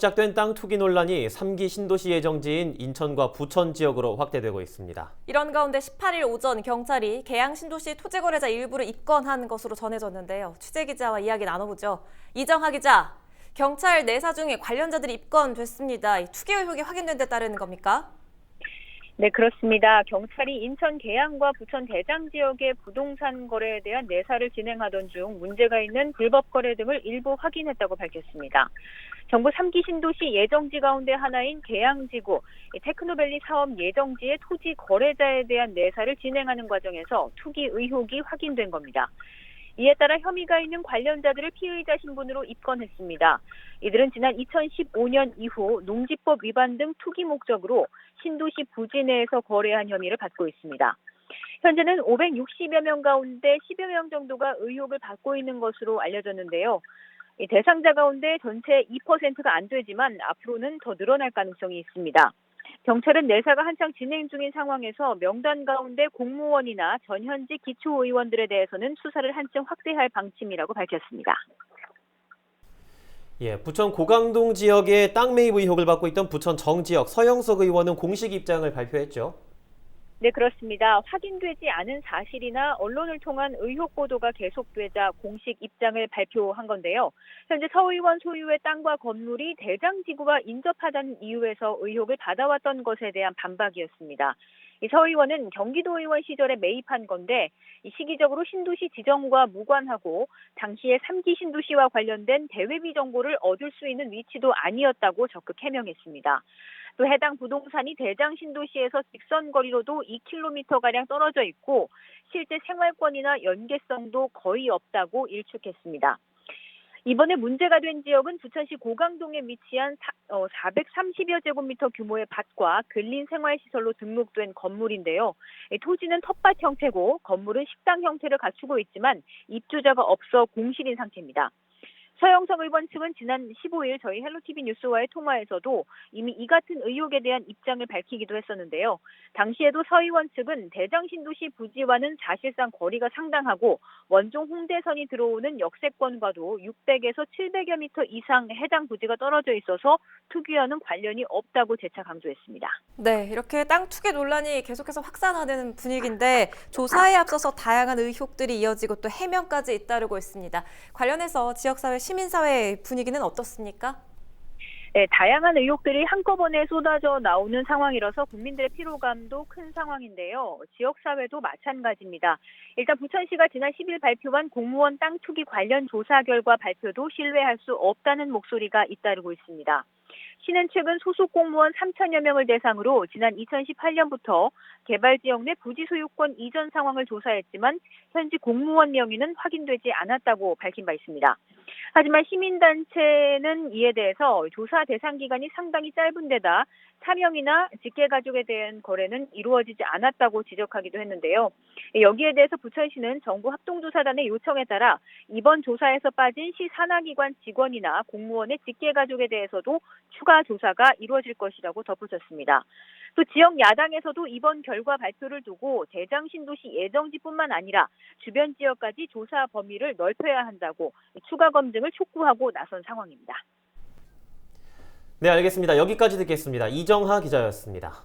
시작된 땅 투기 논란이 3기 신도시 예정지인 인천과 부천 지역으로 확대되고 있습니다. 이런 가운데 18일 오전 경찰이 계양 신도시 토지거래자 일부를 입건한 것으로 전해졌는데요. 취재 기자와 이야기 나눠보죠. 이정하 기자, 경찰 내사 중에 관련자들이 입건됐습니다. 이 투기 의혹이 확인된 데 따르는 겁니까? 네, 그렇습니다. 경찰이 인천 계양과 부천 대장 지역의 부동산 거래에 대한 내사를 진행하던 중 문제가 있는 불법 거래 등을 일부 확인했다고 밝혔습니다. 정부 3기 신도시 예정지 가운데 하나인 계양지구 테크노밸리 사업 예정지의 토지 거래자에 대한 내사를 진행하는 과정에서 투기 의혹이 확인된 겁니다. 이에 따라 혐의가 있는 관련자들을 피의자 신분으로 입건했습니다. 이들은 지난 2015년 이후 농지법 위반 등 투기 목적으로 신도시 부지 내에서 거래한 혐의를 받고 있습니다. 현재는 560여 명 가운데 10여 명 정도가 의혹을 받고 있는 것으로 알려졌는데요. 이 대상자 가운데 전체 2%가 안 되지만 앞으로는 더 늘어날 가능성이 있습니다. 경찰은 내사가 한창 진행 중인 상황에서 명단 가운데 공무원이나 전현직 기초의원들에 대해서는 수사를 한층 확대할 방침이라고 밝혔습니다. 예, 부천 고강동 지역의 땅 매입 의혹을 받고 있던 부천 정지역 서영석 의원은 공식 입장을 발표했죠. 네, 그렇습니다. 확인되지 않은 사실이나 언론을 통한 의혹 보도가 계속되자 공식 입장을 발표한 건데요. 현재 서의원 소유의 땅과 건물이 대장지구와 인접하다는 이유에서 의혹을 받아왔던 것에 대한 반박이었습니다. 이 서의원은 경기도 의원 시절에 매입한 건데 이 시기적으로 신도시 지정과 무관하고 당시에 3기 신도시와 관련된 대외비 정보를 얻을 수 있는 위치도 아니었다고 적극 해명했습니다. 또 해당 부동산이 대장 신도시에서 직선 거리로도 2km가량 떨어져 있고 실제 생활권이나 연계성도 거의 없다고 일축했습니다. 이번에 문제가 된 지역은 부천시 고강동에 위치한 430여 제곱미터 규모의 밭과 근린 생활시설로 등록된 건물인데요. 토지는 텃밭 형태고 건물은 식당 형태를 갖추고 있지만 입주자가 없어 공실인 상태입니다. 서영석 의원 측은 지난 15일 저희 헬로티비 뉴스와의 통화에서도 이미 이 같은 의혹에 대한 입장을 밝히기도 했었는데요. 당시에도 서 의원 측은 대장 신도시 부지와는 사실상 거리가 상당하고 원종 홍대선이 들어오는 역세권과도 600에서 700여 미터 이상 해당 부지가 떨어져 있어서 투기와는 관련이 없다고 재차 강조했습니다. 네, 이렇게 땅 투기 논란이 계속해서 확산하는 분위기인데 조사에 앞서서 다양한 의혹들이 이어지고 또 해명까지 잇따르고 있습니다. 관련해서 지역사회, 시민사회 분위기는 어떻습니까? 네, 다양한 의혹들이 한꺼번에 쏟아져 나오는 상황이라서 국민들의 피로감도 큰 상황인데요. 지역사회도 마찬가지입니다. 일단 부천시가 지난 10일 발표한 공무원 땅 투기 관련 조사 결과 발표도 신뢰할 수 없다는 목소리가 잇따르고 있습니다. 시는 최근 소속 공무원 3천여 명을 대상으로 지난 2018년부터 개발 지역 내 부지 소유권 이전 상황을 조사했지만 현지 공무원 명의는 확인되지 않았다고 밝힌 바 있습니다. 하지만 시민단체는 이에 대해서 조사 대상 기간이 상당히 짧은 데다 사명이나 직계가족에 대한 거래는 이루어지지 않았다고 지적하기도 했는데요. 여기에 대해서 부천시는 정부 합동조사단의 요청에 따라 이번 조사에서 빠진 시 산하기관 직원이나 공무원의 직계가족에 대해서도 추가 조사가 이루어질 것이라고 덧붙였습니다. 또 지역 야당에서도 이번 결과 발표를 두고 대장 신도시 예정지뿐만 아니라 주변 지역까지 조사 범위를 넓혀야 한다고 추가 검증을 촉구하고 나선 상황입니다. 네, 알겠습니다. 여기까지 듣겠습니다. 이정하 기자였습니다.